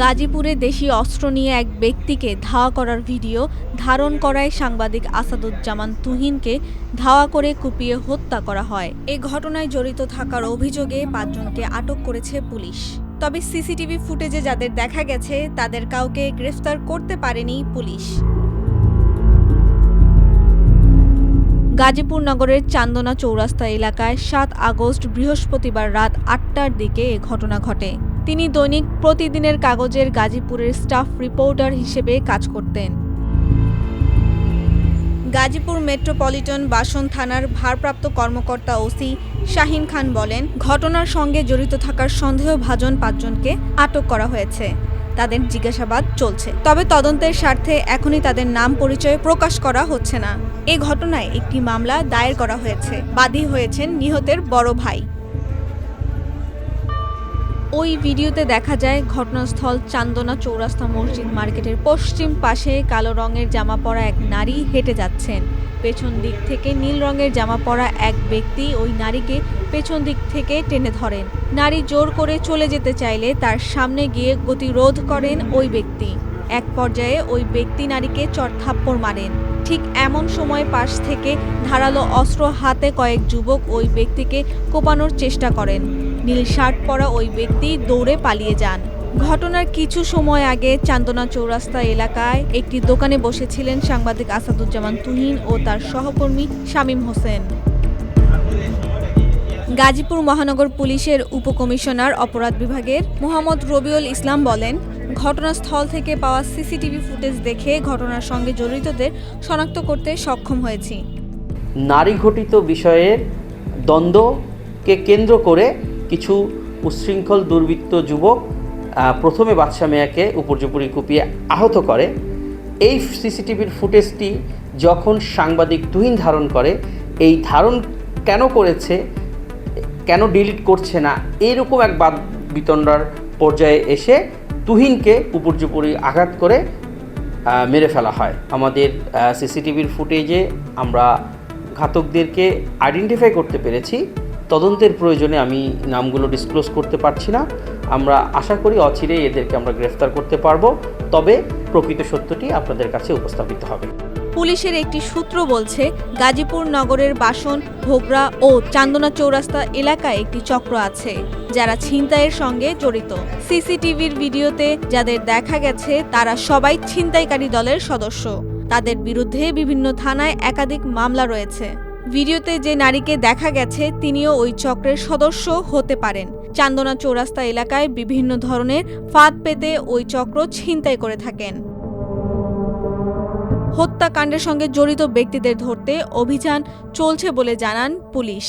গাজীপুরে দেশি অস্ত্র নিয়ে এক ব্যক্তিকে ধাওয়া করার ভিডিও ধারণ করায় সাংবাদিক আসাদুজ্জামান তুহিনকে ধাওয়া করে কুপিয়ে হত্যা করা হয়। এ ঘটনায় জড়িত থাকার অভিযোগে পাঁচজনকে আটক করেছে পুলিশ। তবে সিসিটিভি ফুটেজে যাদের দেখা গেছে, তাদের কাউকে গ্রেফতার করতে পারেনি পুলিশ। গাজীপুর নগরের চান্দনা চৌরাস্তা এলাকায় সাত আগস্ট বৃহস্পতিবার রাত আটটার দিকে এ ঘটনা ঘটে। তিনি দৈনিক প্রতিদিনের কাগজের গাজীপুরের স্টাফ রিপোর্টার হিসেবে কাজ করতেন। গাজীপুর মেট্রোপলিটন বাসন থানার ভারপ্রাপ্ত কর্মকর্তা ওসি শাহিন খান বলেন, ঘটনার সঙ্গে জড়িত থাকার সন্দেহভাজন পাঁচজনকে আটক করা হয়েছে। তাদের জিজ্ঞাসাবাদ চলছে। তবে তদন্তের স্বার্থে এখনই তাদের নাম পরিচয় প্রকাশ করা হচ্ছে না। এ ঘটনায় একটি মামলা দায়ের করা হয়েছে। বাদী হয়েছেন নিহতের বড় ভাই। ওই ভিডিওতে দেখা যায় ঘটনাস্থল চান্দনা চৌরাস্তা মসজিদ মার্কেটের পশ্চিম পাশে কালো রঙের জামা পরা এক নারী হেঁটে যাচ্ছেন। পেছন দিক থেকে নীল রঙের জামা পরা এক ব্যক্তি ওই নারীকে পেছন দিক থেকে টেনে ধরেন। নারী জোর করে চলে যেতে চাইলে তার সামনে গিয়ে গতিরোধ করেন ওই ব্যক্তি। এক পর্যায়ে ওই ব্যক্তি নারীকে চড়থাপ্পড় মারেন। ঠিক এমন সময় পাশ থেকে ধারালো অস্ত্র হাতে কয়েক যুবক ওই ব্যক্তিকে কোপানোর চেষ্টা করেন। নীল শার্ট পরা ওই ব্যক্তি দৌড়ে পালিয়ে যান। ঘটনার কিছু সময় আগে চান্দনা চৌরাস্তা এলাকায় একটি দোকানে বসেছিলেন সাংবাদিক আসাদুজ্জামান তুহিন ও তার সহকর্মী শামীম হোসেন। গাজীপুর মহানগর পুলিশের উপকমিশনার অপরাধ বিভাগের মোহাম্মদ রবিউল ইসলাম বলেন, ঘটনাস্থল থেকে পাওয়া সিসিটিভি ফুটেজ দেখে ঘটনার সঙ্গে জড়িতদের শনাক্ত করতে সক্ষম হয়েছি। নারী ঘটিত বিষয়ের দ্বন্দ্বকে কেন্দ্র করে কিছু উচ্ছৃঙ্খল দুর্বৃত্ত যুবক প্রথমে বাদশা মেয়াকে উপর্যুপুরি কুপিয়ে আহত করে। এই সিসিটিভির ফুটেজটি যখন সাংবাদিক তুহিন ধারণ করে, এই ধারণ কেন করেছে কেন ডিলিট করছে না? এরকম এক বাদ বিতণ্ডার পর্যায়ে এসে তুহিনকে উপর্যুপুরি আঘাত করে মেরে ফেলা হয়। আমাদের সিসিটিভির ফুটেজে আমরা ঘাতকদেরকে আইডেন্টিফাই করতে পেরেছি। তদন্তের প্রয়োজনে আমি নামগুলো ডিসক্লোজ করতে পারছি না। আমরা আশা করি অচিরেই এদেরকে আমরা গ্রেফতার করতে পারব। তবে প্রকৃত সত্যটি আপনাদের কাছে উপস্থাপিত হবে। পুলিশের একটি সূত্র বলছে, গাজীপুর নগরের বাসন ভোগড়া ও চান্দনা চৌরাস্তা এলাকায় একটি চক্র আছে, যারা ছিনতাইয়ের সঙ্গে জড়িত। সিসিটিভির ভিডিওতে যাদের দেখা গেছে, তারা সবাই ছিনতাইকারী দলের সদস্য। তাদের বিরুদ্ধে বিভিন্ন থানায় একাধিক মামলা রয়েছে। ভিডিওতে যে নারীকে দেখা গেছে, তিনিও ওই চক্রের সদস্য হতে পারেন। চান্দনা চৌরাস্তা এলাকায় বিভিন্ন ধরনের ফাঁদ পেতে ওই চক্র ছিনতাই করে থাকেন। হত্যাকাণ্ডের সঙ্গে জড়িত ব্যক্তিদের ধরতে অভিযান চলছে বলে জানান পুলিশ।